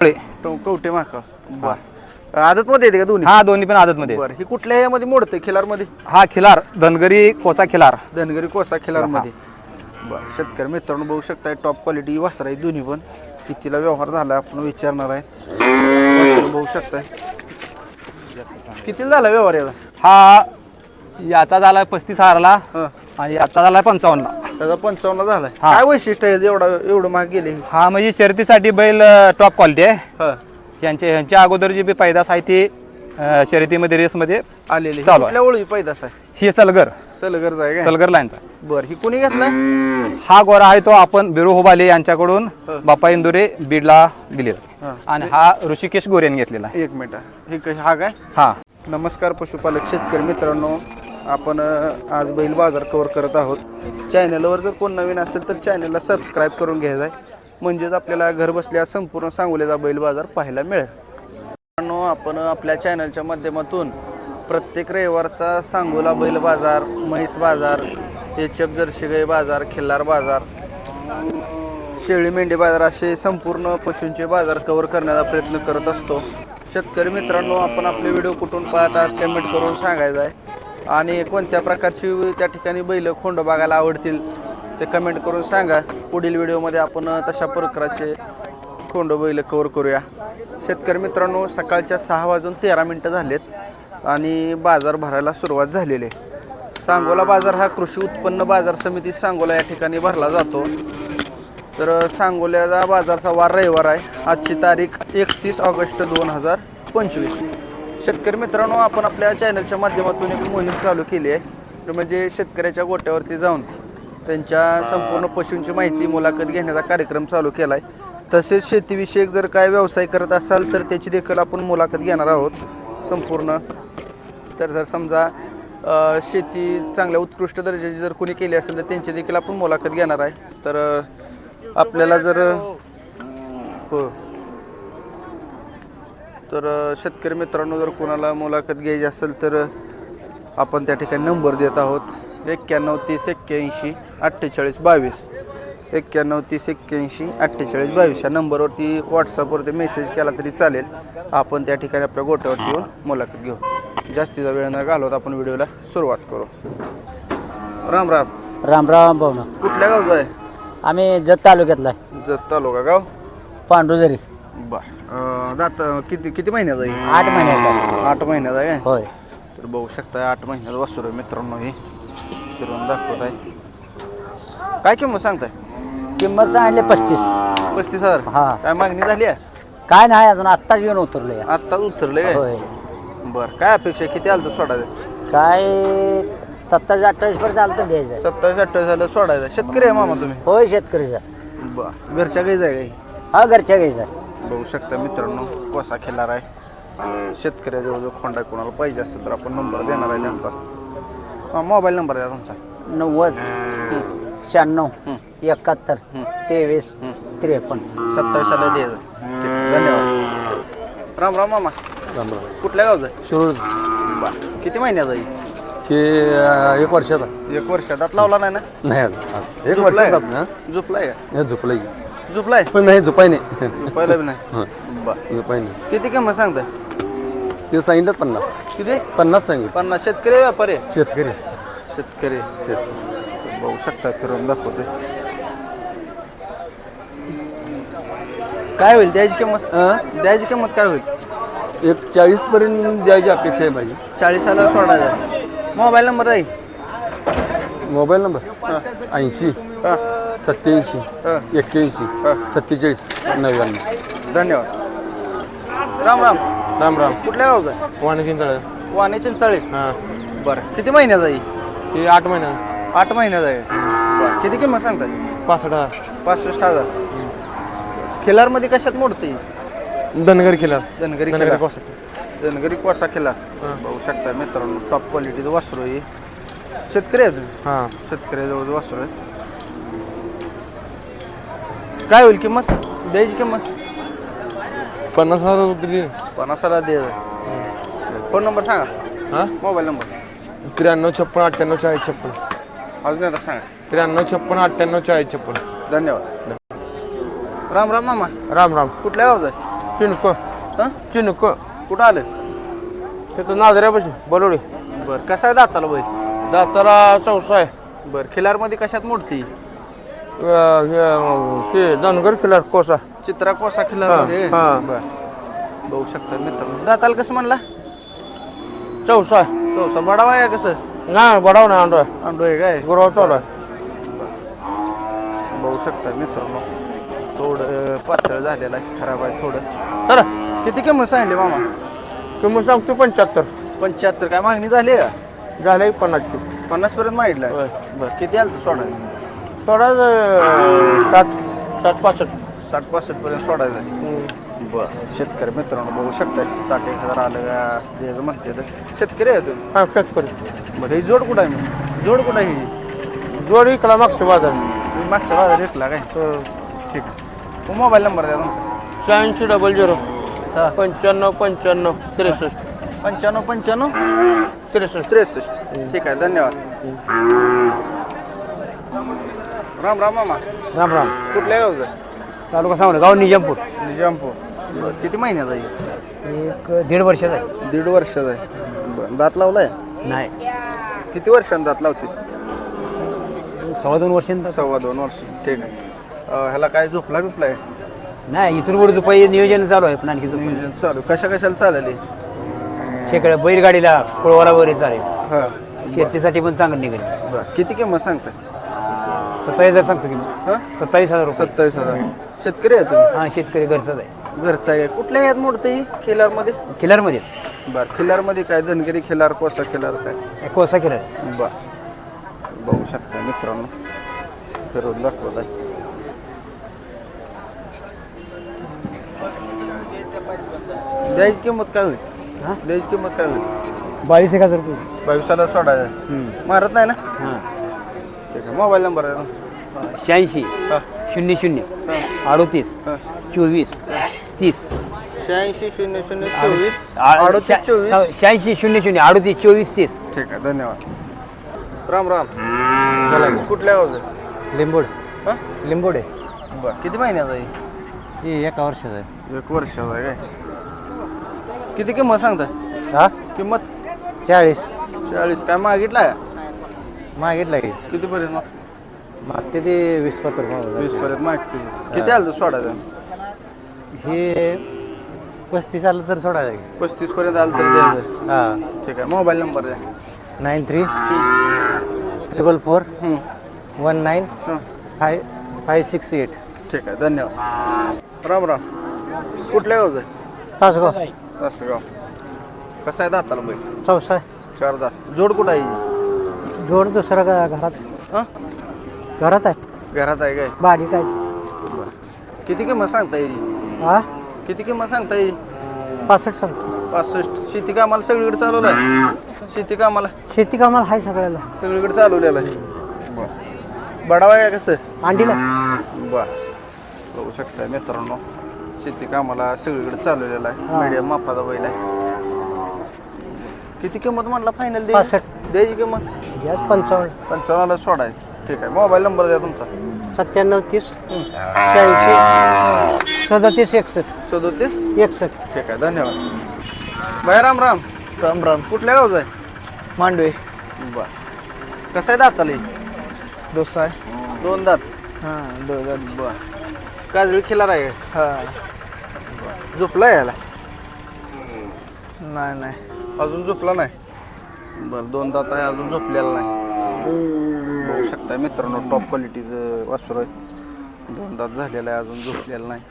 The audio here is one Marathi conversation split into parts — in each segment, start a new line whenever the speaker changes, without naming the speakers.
कवटे माका बर. आदत मध्ये येते का दोन्ही?
हा दोन्ही पण आदत मध्ये
बर. ही कुठल्या यामध्ये मोडते खिलारमध्ये
हा खिलार. धनगरी कोसा खिलार.
धनगरी कोसा खिलारमध्ये बर. शेतकरी मित्रांनो बघू शकताय टॉप क्वालिटी वासर आहे दोन्ही पण. कितीला व्यवहार झाला आपण विचारणार आहे. बघू शकताय. कितीला झाला व्यवहार याचा
हा याचा झालाय पस्तीस हजारला
हं.
आणि याचा झालाय पंचावन्नला.
त्याचा पंचावन्न झालाय.
हा.
काय वैशिष्ट्य आहे एवढा एवढं महाग गेले?
हा म्हणजे शर्यतीसाठी बैल टॉप क्वालिटी आहे.
हा.
यांचे यांच्या अगोदर जी बी पैदास आहे ती अं, शर्यतीमध्ये रेसमध्ये
आलेले.
चालू आहे.
कुठल्या ओळी पैदास आहे?
ही सलगर.
सलगर जाय काय?
सलगर लाईनचा.
बर ही कोणी घेतलाय?
हा गोरा आहे तो आपण बिरू होबाले यांच्याकडून. बाप्पा इंदुरे बीडला दिलेला. आणि हा ऋषिकेश गोरेन घेतलेला. आहे
एक मिनिट. हे कशी हा काय?
हा.
नमस्कार पशुपालक शेतकरी मित्रांनो. आपण आज बैल बाजार कवर करत आहोत. चॅनलवर जर कोण नवीन असेल तर चॅनलला सबस्क्राईब करून घ्यायचं आहे म्हणजेच आपल्याला घर बसल्या संपूर्ण सांगोल्याचा बैल बाजार पाहायला मिळेल. मित्रांनो आपण आपल्या चॅनलच्या माध्यमातून प्रत्येक रविवारचा सांगोला बैल बाजार म्हैस बाजार एच एफ जर्शिगाई बाजार खिल्लार बाजार शेळी मेंढी बाजार असे संपूर्ण पशूंचे बाजार कवर करण्याचा प्रयत्न करत असतो. शेतकरी मित्रांनो आपण आपले व्हिडिओ कुठून पाहतात कमेंट करून सांगायचं आहे. आणि कोणत्या प्रकारची त्या ठिकाणी बैल खोंड बघायला आवडतील ते कमेंट करून सांगा. पुढील व्हिडिओमध्ये आपण तशा प्रकारचे खोंड बैल कव्हर करूया. शेतकरी मित्रांनो सकाळच्या सहा वाजून तेरा मिनटं झालेत आणि बाजार भरायला सुरुवात झालेली आहे. सांगोला बाजार हा कृषी उत्पन्न बाजार समिती सांगोला या ठिकाणी भरला जातो. तर सांगोल्याचा बाजारचा वार रविवार आहे. आजची तारीख एकतीस ऑगस्ट दोन हजार पंचवीस. शेतकरी मित्रांनो आपण आपल्या चॅनलच्या माध्यमातून एक मोहीम चालू केली आहे. तर म्हणजे शेतकऱ्याच्या गोट्यावरती जाऊन त्यांच्या संपूर्ण पशूंची माहिती मुलाखत घेण्याचा कार्यक्रम चालू केला आहे तसेच शेतीविषयक जर काय व्यवसाय करत असाल तर त्याची देखील आपण मुलाखत घेणार आहोत. संपूर्ण. तर जर समजा शेती चांगल्या उत्कृष्ट दर्जाची जर कोणी केली असेल तर त्यांची देखील आपण मुलाखत घेणार आहे. तर आपल्याला जर हो. तर शेतकरी मित्रांनो जर कोणाला मुलाखत घ्यायची असेल तर आपण त्या ठिकाणी नंबर देत आहोत. एक्क्याण्णव तीस एक्क्याऐंशी अठ्ठेचाळीस बावीस. एक्क्याण्णव तीस एक्क्याऐंशी अठ्ठेचाळीस बावीस. या नंबरवरती व्हॉट्सअपवरती मेसेज केला तरी चालेल. आपण त्या ठिकाणी आपल्या गोट्यावरती येऊन मुलाखत घेऊ. जास्तीचा वेळ न घालवत आपण व्हिडिओला सुरुवात करू. राम राम.
राम राम भाऊना
कुठल्या गावचा आहे?
आम्ही जत तालुक्यातला आहे.
जत तालुका गाव?
पांडुजरी.
बर. अं, दात किती किती महिन्याचा आहे?
आठ महिन्याचा
आठ महिन्याचा आहे काय
होय.
तर बघू शकता आठ महिन्याचा वासुर आहे मित्रांनो हे. फिरवून दाखवत आहे काय किंमत सांगताय?
किंमत सांगितली पस्तीस.
पस्तीस हजार?
हा.
काय मागणी झाली आहे?
काय नाही अजून आत्ताच येऊन उतरले
आत्ताच उतरले
होय.
बर काय अपेक्षा आहे? किती आलं तर सोडायचं?
काय सत्तावीस अठ्ठावीस पर्यंत आलं तर द्यायचं.
सत्तावीस अठ्ठावीस झालं सोडायचं. शेतकरी आहे मामा तुम्ही?
होय शेतकरीचा.
बर घरच्या गाईच आहे काही
हा? घरच्या घ्यायचा
बघू शकता मित्रांनो कोसा खिल्लार आहे. शेतकऱ्याजवळ जो खोंडा कोणाला पाहिजे असेल तर आपण नंबर देणार आहे त्यांचा. हा मोबाईल नंबर द्या तुमचा.
नव्वद शहाण्णव एकाहत्तर तेवीस त्रेपन्न.
सत्तावीस आला द्यायचं ठीक आहे, धन्यवाद राम राम. मामा कुठल्या गावचं आहे?
शिरूर.
बर. किती महिन्याचा आहे?
ते अं, एक वर्षाचा
एक वर्षात. लावला नाही ना?
नाही अजून. एक
झोपलाय?
वर्षाचा ना?
झोपलाय का?
हे झोपलाय? पण नाही झोपाय नाही.
झोपायला बी नाही?
हं,
बर.
झोपाय नाही.
किती किंमत सांगताय?
ते सांगितलं पन्नास.
किती?
पन्नास सांगितलं.
पन्नास. शेतकरी आहे व्यापारी आहे?
शेतकरी.
शेतकरी
शेत-
बघू शकता फिरून दाखवते काय होईल द्यायची किंमत?
अं?
द्यायची किंमत काय होईल?
एक चाळीस पर्यंत द्यायची अपेक्षा आहे माझी.
चाळीसाला सोडायचा मोबाईल नंबर आहे?
Mobile number? ऐंशी.
हा.
सत्याऐंशी
हा.
एक्क्याऐंशी
हा.
सत्तेचाळीस नव्याण्णव.
धन्यवाद. राम राम.
राम राम.
कुठल्या गावचा? आहे
वाणी चिंचळ.
वाणे चिंचाळे.
हां.
बरं. किती महिन्याचा आहे?
ही आठ महिना.
आठ महिन्याचा आहे. बरं. किती किंमत सांगताय
पासष्ट हजार.
पासष्ट हजार. खिलारमध्ये कशात मोडते?
धनगर खिलार.
धनगरी
धनगरी
खिलार.
पासष्ट
धनगरी कोसा खिलार. बघू शकता मित्रांनो टॉप क्वालिटीचं वासरू आहे. शेतकरी आहे
हां.
शेतकऱ्याजवळ वासरू आहे. काय होईल किंमत? द्यायची किंमत?
पन्नास हजार रुपये
पन्नासाला द्यायचं फोन नंबर सांगा.
हां?
Mobile number.
त्र्याण्णव छप्पन अठ्ठ्याण्णव चाळीस छप्पन.
अजून एकदा सांगा.
त्र्याण्णव छप्पन अठ्ठ्याण्णव चाळीस छप्पन.
धन्यवाद. राम राम मामा.
राम राम.
कुठल्या गावचा आहे?
चिनक.
हां?
चिनक.
कुठं आलं?
तिथं नाजऱ्यापाशी बरोडी
बरं कसा आहे दाताला बैल?
दाताला चौसा आहे.
बरं खिलारमध्ये कशात मोडती?
हे धनगर किल्ला कोसा.
चित्रा कोसा
हा.
बरं. बघू शकता मित्रांनो. दाताला कसं म्हणला?
चौसा.
चौसा. बडावा आहे कसं?
नाही बडाव नाही अंडो
अंडो आहे काय?
गुरव चालू आहे.
बघू शकता मित्रांनो. थोडं पातळ झालेलं आहे. खराब आहे थोडं.
तर
किती किंमत सांगली मामा?
किंमत सांगतो पंच्याहत्तर.
पंच्याहत्तर. काय मागणी झाली का?
झाले पन्नासची.
पन्नास पर्यंत मागितलं
होय.
बरं. किती आलं तू सोडा?
थोडा साठ साठ पासष्ट.
साठ पासष्ट पर्यंत सोडायचं. आहे बरं. शेतकरी मित्रांनो बघू शकता साठ एक हजार आलं का द्यायचं म्हणते तर. शेतकरी आहे तुम्ही
हा शेतकरी.
बरं ही जोड कुठं आहे मी जोड कुठं आहे ही?
जोड इकडा मागच्या बाजार
मागच्या बाजार विकला काय? ठीक आहे. मोबाईल नंबर द्या तुमचा.
शहाऐंशी डबल झिरो पंच्याण्णव पंच्याण्णव त्रेसष्ट.
पंच्याण्णव पंच्याण्णव
त्रेसष्ट.
त्रेसष्ट. ठीक आहे धन्यवाद. राम राम मामा.
राम राम.
कुठल्या गावचं?
तालुका सांगू गाव निजामपूर.
निजामपूर. किती महिन्याचा आहे?
एक दीड वर्षाचा आहे.
दीड वर्षाचा आहे. बरं दात लावलाय?
नाही.
किती वर्षांनी दात लावते?
सव्वा दोन वर्षांत
सव्वा दोन वर्ष. ठीक आहे. अं, ह्याला काय झोपला बिपलाय
नाही इथून पुढे दुपारी नियोजन चालू आहे पण आणखी
नियोजन चालू. कशा कशाला चालेल?
शेकडे बैलगाडीला कोळवारा वगैरे चालेल
हां.
शेतीसाठी पण चांगलं निघेल.
बरं किती किंमत सांगताय?
सत्तावीस हजार सांगतो की मी.
हां?
सत्तावीस हजार रुपये.
सत्तावीस हजार. शेतकरी आहे तुम्ही?
हा शेतकरी घरचाच आहे.
घरचा आहे. कुठल्या यात मोडते ही? खिलारमध्ये?
किलरमध्ये
बरं खिलारमध्ये काय? धनगिरी खिलार कोसा खिलार काय?
कोसा किलर
बर. बघू शकता मित्रांनो. फिरवून दाखवत आहे. द्यायची किंमत काय होईल?
हा?
द्यायची किंमत काय होईल?
बावीस एक हजार रुपये.
बावीसाला सोडायचं. मारत नाही ना?
हां.
मोबाईल नंबर
शहाऐंशी
हा.
शून्य शून्य. अडोतीस. चोवीस तीस.
शहाऐंशी शून्य शून्य चोवीस अडोतीस चोवीस.
शहाऐंशी शून्य शून्य अडोतीस चोवीस तीस.
ठीक आहे धन्यवाद. राम राम. चला कुठल्या गावचं?
लिंबोड.
हां?
लिंबोड. आहे
बरं किती महिन्याचा आहे?
ही एका वर्षाचा आहे.
एक वर्षाचा आहे काय? किती किंमत सांगता
हा?
किंमत?
चाळीस.
चाळीस. काय मागितला का
मागितला की.
कितीपर्यंत मग
मागते ते वीस पत्र
वीस पर्यंत मागते किती आलं सोडायचं
हे पस्तीस आलं तर सोडायचं की.
पस्तीस पर्यंत आलं तर द्यायचं.
हा.
ठीक आहे मोबाईल नंबर द्या.
नाईन थ्री ट्रिपल फोर
हं,
वन नाईन
हं.
Five five six eight.
ठीक आहे धन्यवाद. राम राम. कुठल्या गावचं आहे?
तासगाव.
असं गाव कसं आहे दाताला बैल?
चौसा
चार दात. जोड कुठं आहे?
जोड दुसरा का घरात.
हां?
घरात आहे.
घरात आहे काय?
बारीक आहे.
किती किंमत सांगता येईल?
हा
किती किंमत सांगता येईल?
पासष्ट सांगतो.
पासष्ट. शेती कामाला सगळीकडे चालवलं आहे? शेती कामाला?
शेती कामाला आहे सगळ्याला.
सगळीकडे चालवलेलं आहे. बडावा आहे कसं?
अंडीला.
बस बघू शकता मित्रांनो. शेती कामाला सगळीकडे चालवलेला आहे. मीडियम मापाचा बैल आहे. किती किंमत म्हणला फायनल द्यायची
पासष्ट.
द्यायची किंमत?
गॅस पंचावन्न.
पंचावन्नला सोडा. आहे ठीक आहे. मोबाईल नंबर द्या तुमचा.
सत्त्याण्णव तीस शहाऐंशी सदतीस एकसष्ट.
सदोतीस?
एकसष्ट.
ठीक आहे. धन्यवाद. बाय राम राम.
राम राम.
कुठल्या गावचं आहे?
मांडवे.
बर. कसं आहे दाताली?
दोसा आहे.
दोन दात.
हां दो दात.
बर. काजळी खिलार आहे
हां.
झोपला याला?
नाही नाही.
अजून झोपला नाही? बरं दोन दात आहे अजून झोपलेला नाही. बघू शकता मित्रांनो टॉप क्वालिटीचं वासर आहे. दोन दात झालेला आहे अजून झोपलेला नाही.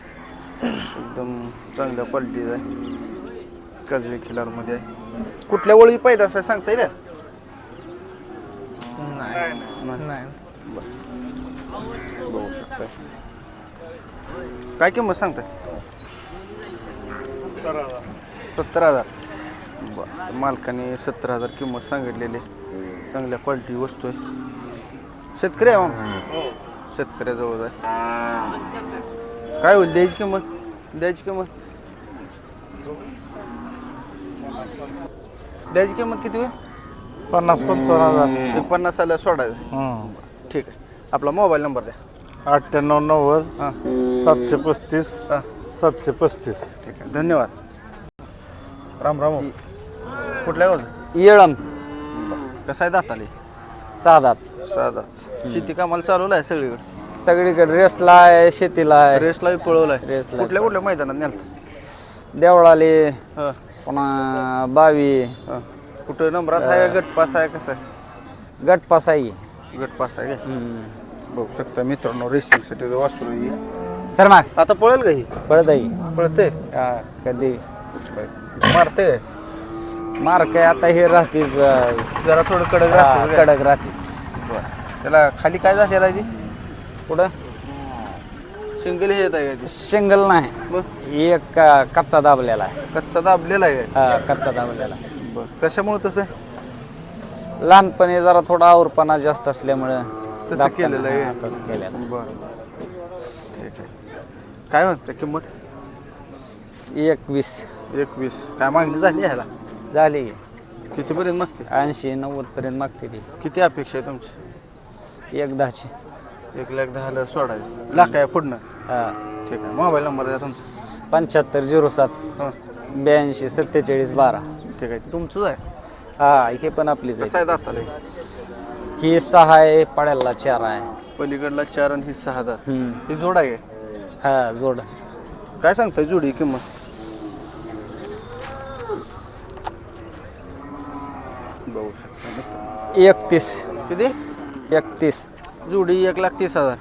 एकदम चांगल्या क्वालिटीचं आहे. काजळी खिलारमध्ये आहे. कुठल्या वळी पैदास आहे सांगता येईल
नाही नाही.
बघू शकता काय किंमत सांगताय? सत्तर हजार. बरं मालकाने सत्तर हजार किंमत सांगितलेली. आहे. चांगल्या क्वालिटी वस्तू आहे. शेतकरी आहे मग शेतकऱ्याजवळ आहे काय होईल द्यायची किंमत? द्यायची किंमत? द्यायची किंमत किती होईल?
पन्नास पंचावन्न हजार.
एक पन्नास आल्या सोडायचं ठीक आहे. आपला मोबाईल नंबर द्या.
अठ्ठ्याण्णव नव्वद
हां.
सातशे पस्तीस
हां.
सातशे पस्तीस.
ठीक आहे. धन्यवाद. राम राम कुठल्या गावचं?
येळम.
कसं आहे दाताले?
साधात
साधा शेती कामाला चालवलं आहे सगळीकडे?
सगळीकडे रेसला आहे शेतीला आहे.
रेसला पळवलाय
रेसला
कुठल्या कुठल्या मैदानात नेलता?
देवळाली पुन्हा बावी.
कुठं नंबरात आहे का? गटपास आहे कसं आहे?
गटपास आहे
गटपास आहे बघू शकता मित्रांनो रेसिंगसाठी वासरू आहे.
सर माग
आता पळेल का ही?
पडत आहे
पळते
कधी?
मारते
मार काय आता हे राहतीच
जरा थोडं कडक राहते?
कडक राहतीच.
बरं. त्याला खाली काय झालेलं आहे ती
पुढं?
सिंगल हे येत आहे का ती?
शिंगल नाही.
मग?
एक अं, कच्चा दाबलेला आहे.
कच्चा दाबलेला आहे?
हा, कच्चा दाबलेला
बरं. कशामुळे तसं?
लहानपणी जरा थोडा आवरपणा जास्त असल्यामुळं
तसं
दाबताना,
केलेलं आहे.
हा, तसं केलेलं
बरं. ठीक आहे. काय म्हणते? किंमत?
एकवीस.
एकवीस. काय मागणी झाली ह्याला?
झाली.
कितीपर्यंत मागते?
ऐंशी नव्वद पर्यंत मागते ती.
किती अपेक्षा आहे तुमची?
एक दहाची.
एक लाख दहाला सोडायचं. लाख आहे पुढनं?
हा.
ठीक आहे. मोबाईल नंबर द्या तुमचा.
पंच्याहत्तर झिरो सात
हां.
ब्याऐंशी सत्तेचाळीस बारा.
ठीक आहे. तुमचंच आहे?
हा हे पण आपलीच
कसं
आहे
दाताला हे?
ही सहा आहे पाड्याला चार आहे.
पलीकडला चार आणि ही सहा दात.
हम्म.
ही जोड आहे?
हा जोड.
काय सांगताय जोडी किंमत? बघू शकता मित्रांनो.
एकतीस.
किती?
एकतीस.
जोडी एक लाख तीस हजार.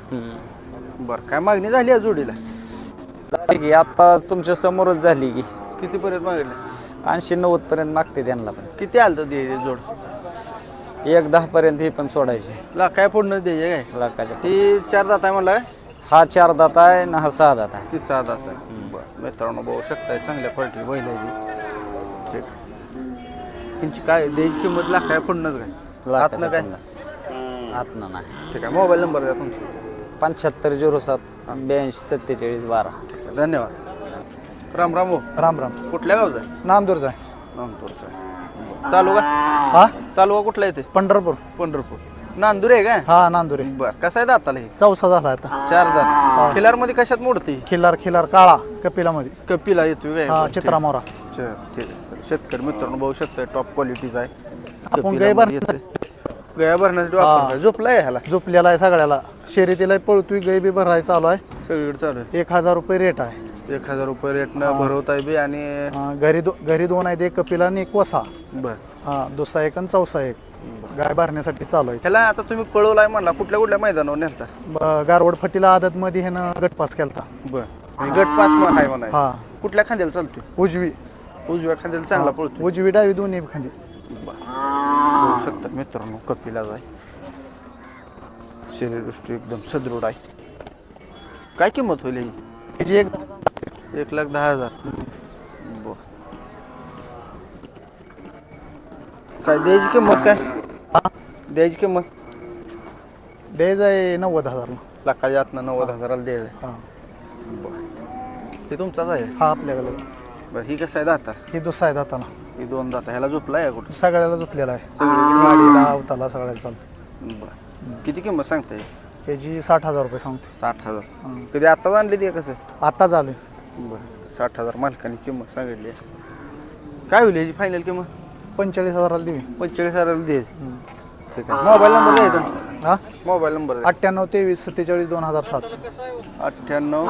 बरं काय मागणी झाली आहे जोडीला?
की आता तुमच्या समोरच झाली की.
कितीपर्यंत मागितले
ऐंशी नव्वद पर्यंत मागते त्यांना पण.
किती आलं तर दे जोड?
एक दहा पर्यंत ही पण सोडायची.
लाख काय पुढनं द्यायचे काय?
लाखाच्या
ती चार दात आहे म्हणला काय?
हा चार दात आहे ना हा सहा दात आहे.
ती सहा दात आहे. बरं मित्रांनो बघू शकताय चांगल्या क्वालिटी बैल आहे ही. ठीक. त्यांची काय द्यायची किंमत लाख काय पुढनंच काय? आतनं काय?
आतनं नाही.
ठीक आहे मोबाईल नंबर द्या तुमचा.
पंच्याहत्तर झिरो सात ब्याऐंशी सत्तेचाळीस बारा.
ठीक आहे धन्यवाद. राम राम हो.
राम राम.
कुठल्या गावचा आहे?
नामदूरचा आहे.
नांदूरचा आहे. तालुका?
हा?
तालुका कुठला येते
पंढरपूर.
पंढरपूर. नांदूर आहे काय?
हा नांदुरे
बर कसं आहे दाताला हे?
चौसा झाला आता.
चार दात खिलारमध्ये कशात मोडते?
खिल्लार खिल्लार काळा कपिलामध्ये.
कपिला येतोय काय
हा
बरं, ठीक. ठीक आहे. शेतकरी मित्रांनो बघू शकताय टॉप क्वालिटीचा आहे.
आपण गाय भर-
येतोय. गाय भरण्यासाठी झोपलाय ह्याला.
झोपलेला आहे सगळ्याला. शर्यतीला पळतोय गाय बी भरायला चालू आहे.
सगळीकडे चालू
एक हजार रुपये रेट आहे.
आहे एक हजार रुपये रेटनं भरवताय बी आणि
अं, घरी दो घरी दोन आहेत एक कपिला आणि एक वसा.
बर.
हा दुसरा एक आणि चौसा एक. गाय भरण्यासाठी चालू आहे.
ह्याला आता तुम्ही पळवलाय म्हणला कुठल्या कुठल्या मैदानावर नेलता?
ब- गारवड फटीला आदत मध्ये ह्यानं गटपास केलता.
बर. गट पास आहे म्हणाय
हा.
कुठल्या खांद्याला चालतोय?
उजवी.
उजव्या खांद्याला चांगला पळतोय.
उजवी डावी दोन्ही खांदी.
बघू शकता मित्रांनो कपिला जाय. शरीरदृष्टी एकदम सदृढ आहे. काय किंमत होईल ही?
त्याची एक
एक लाख दहा हजार. बर. काय द्यायची किंमत काय? द्यायची किंमत?
द्यायचं आहे नव्वद हजारला.
लाखाच्या आतनं नव्वद हजाराला द्यायचं
हा.
हे तुमचाच आहे?
हा आपल्याकडे.
बरं ही कसं आहे दाता
ही दुसरा आहे दाताला
ही दोन दाता ह्याला झोपला आहे कुठं?
सगळ्याला झोपलेला आहे. गाडीला अवताला सगळ्याला चालतं
बरं. किती किंमत सांगताय
ह्याची साठ हजार रुपये सांगतो
साठ हजार. कधी आत्ताच आणली ती कसं?
आता झालं
बरं साठ हजार मालकाने किंमत सांगितली आहे. काय होईल ह्याची फायनल किंमत?
पंचेचाळीस हजाराला देऊ
पंचेचाळीस हजाराला दे ठीक आहे. मोबाईल नंबर द्या तुमचा.
हा?
मोबाईल नंबर
अठ्ठ्याण्णव तेवीस सत्तेचाळीस दोन हजार सात.
अठ्ठ्याण्णव.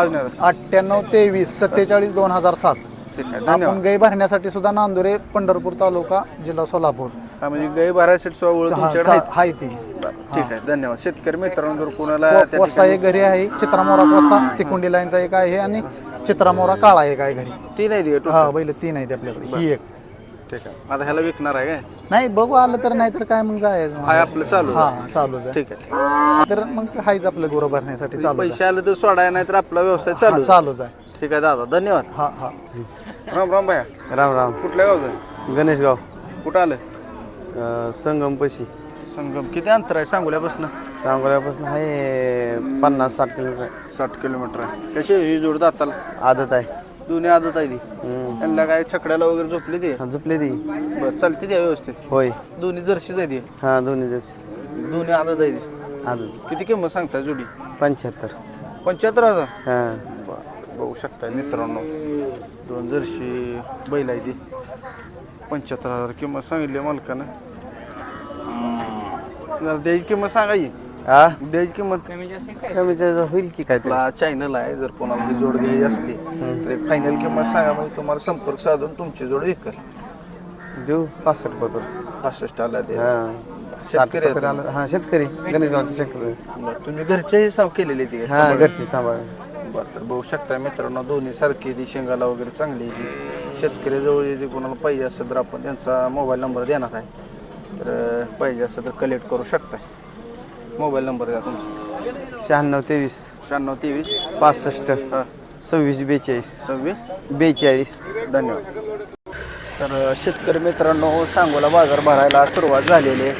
अजून.
अठ्ठ्याण्णव तेवीस सत्तेचाळीस दोन हजार सात.
ठीक आहे धन्यवाद.
आपण गाई भरण्यासाठी सुद्धा नांदुरे पंढरपूर तालुका जिल्हा सोलापूर.
हा म्हणजे गाई बाराशे सोळा ओळख
हा,
तुमच्याकडे
चा-
आहेत?
हाय ती.
बरं, ठीक आहे धन्यवाद. शेतकरी मित्रांनो जर कोणाला त्या
वसा एक घरी आहे चित्रामोरा वसा तिकुंडी लाईनचा एक आहे आणि चित्रामोरा काळा एक आहे घरी.
ती नाही
हा बैल तीन आहेत आपल्याकडे. ही एक.
ठीक आहे आता ह्याला विकणार आहे काय?
नाही बघू आलं तर नाही तर काय मग जायचं
हाय आपलं चालू आहे.
हा चालूच आहे
ठीक आहे.
तर मग हायच आपलं गुरु भरण्यासाठी चालू
पैसे आले तर सोडाय नाही तर आपला व्यवसाय चालू.
चालूच आहे
ठीक आहे दादा धन्यवाद.
हा हा.
राम राम भैया.
राम राम.
कुठल्या गावचं आहे?
गणेशगाव
कुठं आलं?
संगमपशी
संगम किती अंतर आहे सांगोल्यापासून?
सांगोल्यापासून आहे पन्नास साठ किलोमीटर
साठ किलोमीटर आहे. कशी आहे ही जोड दाताला?
आदत आहे.
दोन्ही आदत आहे ती. त्यांना काय छकड्याला वगैरे झोपली ती?
झुपले ती.
बरं चालते ती व्यवस्थित.
होय.
दोन्ही जर्सीच आहे ती.
हा दोन्ही जशी
दोन्ही आदत आहे ती.
आदत.
किती किंमत सांगता जोडी?
पंच्याहत्तर.
पंच्याहत्तर हजार?
हा.
बरं बघू शकताय मित्रांनो. दोन जर्शी बैल आहे ती. पंच्याहत्तर हजार किंमत सांगितली मालकानं. जरा द्यायची किंमत सांगा की.
हा?
द्यायची किंमत?
कमी जास्त होईल की काय
आपला चॅनल आहे जर कोणाला जोड घ्यायची असली तर एक फायनल किंमत सांगा म्हणजे तुम्हाला संपर्क साधून तुमची जोड विकल
देऊ पासष्ट पत्र.
पासष्ट आला ते.
हा. साठ
शेतकरी आहेत
पत्र आलं. हा शेतकरी. गणेश शेतकरी.
बरं, तुम्ही घरच्याही साव केलेली ती.
हा घरची सांभाळ
बरं तर बघू शकता मित्रांनो दोन्ही सारखी ती शेंगाला वगैरे चांगली आहे ती. शेतकऱ्याजवळ जे कोणाला पाहिजे असेल तर आपण त्यांचा मोबाईल नंबर देणार आहे. तर अं, पाहिजे असेल तर कलेक्ट करू शकताय. मोबाईल नंबर द्या तुमचा.
शहाण्णव तेवीस.
शहाण्णव तेवीस.
पासष्ट.
हां.
सव्वीस बेचाळीस.
सव्वीस.
बेचाळीस.
धन्यवाद. तर अ, शेतकरी मित्रांनो सांगोला बाजार भरायला सुरुवात झालेली आहे.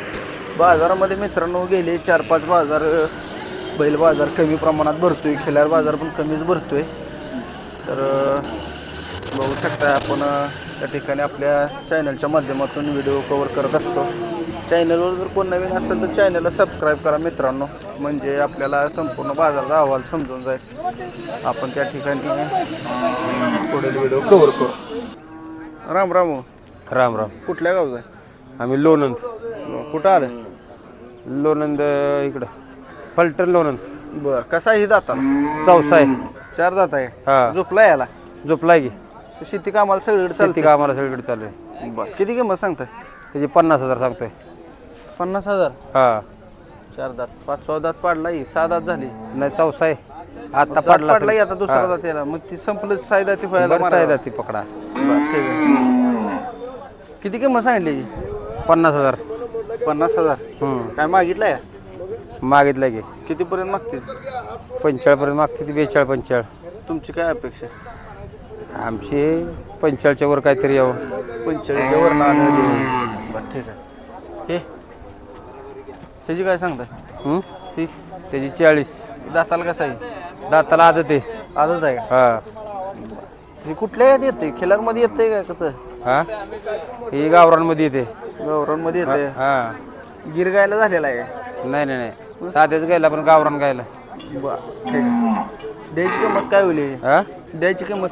बाजारामध्ये मित्रांनो गेले चार पाच बाजार अ, बैल बाजार कमी प्रमाणात भरतोय खिलार बाजार पण कमीच भरतोय. तर अ, बघू शकता आपण अ, त्या ठिकाणी आपल्या चॅनलच्या माध्यमातून व्हिडिओ कवर करत असतो. चॅनलवर जर कोण नवीन असेल तर चॅनलला सबस्क्राईब करा मित्रांनो. म्हणजे आपल्याला संपूर्ण बाजाराचा अहवाल समजून जाईल. आपण त्या ठिकाणी पुढील व्हिडिओ कवर करू. राम राम हो.
राम राम.
कुठल्या गावचा आहे?
आम्ही लोणंद.
कुठं आलं?
लोणंद इकडं. फलटण लोणंद.
बर कसा आहे ही दाता?
चौसा आहे.
चार दात आहे.
हा.
झोपला याला?
झोपलाय की.
शेती कामाला सगळीकडे चालते
का आम्हाला सगळीकडे चालू आहे.
बर किती किंमत सांगताय?
त्याची पन्नास हजार सांगतोय.
पन्नास हजार?
हा.
चार दात. पाच सहा दात पाडला ही सहा दात झाली.
नाही चौसा आहे. आता
दात
पडला
पाडला आता दुसरा दात याला मग ती संपलं साई दाती व्हायला
बरं
मारायला.
आहे ती पकडा.
बरं, ठीक आहे. किती किंमत सांगितली?
पन्नास हजार.
पन्नास हजार.
हम्म.
काय मागितलंय?
मागितलं की.
कितीपर्यंत मागतील?
पंचेचाळपर्यंत मागते ती बेचाळ पंचेचाळ
तुमची काय अपेक्षा
आमची पंचेचाळच्या वर काहीतरी यावं.
पंचेचाळीसच्या वरनं आलं बरं ठीक आहे. हे ह्याची काय सांगताय? ही?
त्याची चाळीस.
दाताला कसं आहे?
दाताला आदत आहे.
आदत आहे का?
हा.
हे कुठल्या यात येते खिलारमध्ये येते का कसं?
हा? ही गावरांमध्ये येते
गौरवमध्ये येते
हा.
गिरगायला झालेला आहे का?
नाही नाही नाही. साधेच गायला पण गावरान गायला.
बरं ठीक आहे. द्यायची किंमत काय होईल?
हा?
द्यायची किंमत?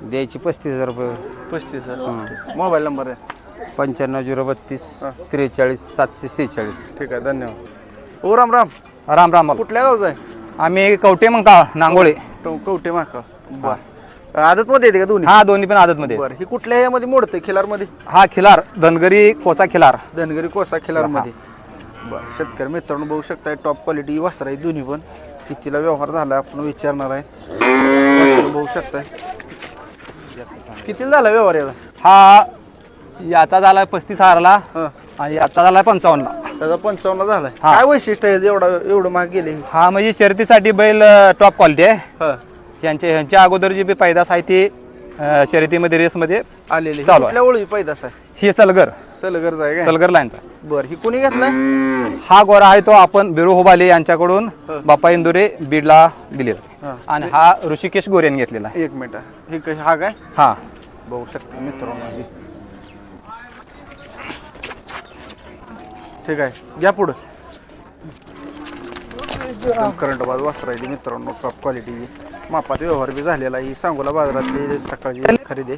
द्यायची पस्तीस हजार रुपये.
पस्तीस हजार. मोबाईल नंबर आहे.
पंच्याण्णव झिरो बत्तीस त्रेचाळीस सातशे शेहेचाळीस.
ठीक आहे धन्यवाद. ओ राम राम.
राम राम
कुठल्या गावचा आहे?
आम्ही कवटे मग का नांगोळे.
कवटे माका बर. आदतमध्ये येते का दोन्ही?
हा दोन्ही पण आदतमध्ये
बरं ही कुठल्या यामध्ये मोडते खिलारमध्ये?
हा खिलार धनगरी कोसा खिलार.
धनगरी कोसा खिलारमध्ये. बरं शेतकरी मित्रांनो बघू शकताय टॉप क्वालिटी वस्त्र आहे दोन्ही पण. कितीला व्यवहार झाला आपण विचारणार आहे. बघू शकताय. कितीला झाला व्यवहार याचा
हा याचा झालाय पस्तीस हजारला.
हं.
आणि याचा झालाय पंचावन्नला.
त्याचा पंचावन्न झालाय.
हा.
काय वैशिष्ट्य आहे एवढं एवढं महाग गेले
हा म्हणजे शर्यतीसाठी बैल टॉप क्वालिटी आहे.
हा.
यांच्या ह्यांच्या अगोदर जी बी पैदास आहे ती अं, शर्यतीमध्ये रेसमध्ये
आलेले.
चालू आहे.
कुठल्या ओळी पैदास आहे?
ही सलगर.
सलगरच आहे काय?
सलगर लाईनचा.
बरं ही कुणी घेतलाय?
हा गोरा आहे तो आपण बिरू होबाले यांच्याकडून बापा इंदुरे बीडला दिलेला.
हा.
आणि हा ऋषिकेश गोरे यांनी घेतलेला आहे.
एक मिनिट. ही कशी हा काय?
हा.
बघू शकता मित्रांनो. ही. ठीक आहे. या पुढं. करंट बाजू वासरायची मित्रांनो टॉप क्वालिटी मापात व्यवहार बी झालेला ही सांगोला बाजारातली सकाळची खरेदी.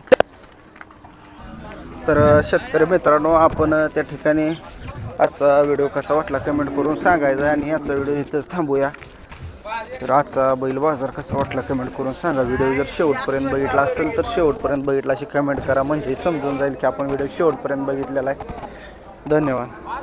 तर शेतकरी मित्रांनो आपण त्या ठिकाणी आजचा व्हिडिओ कसा वाटला कमेंट करून सांगायचा आणि आजचा व्हिडिओ इथंच थांबूया. तर आजचा बैल बाजार कसा वाटला कमेंट करून सांगा. व्हिडिओ जर शेवटपर्यंत बघितला असेल तर शेवटपर्यंत बघितला अशी कमेंट करा. म्हणजे समजून जाईल की आपण व्हिडिओ शेवटपर्यंत बघितलेला आहे. धन्यवाद.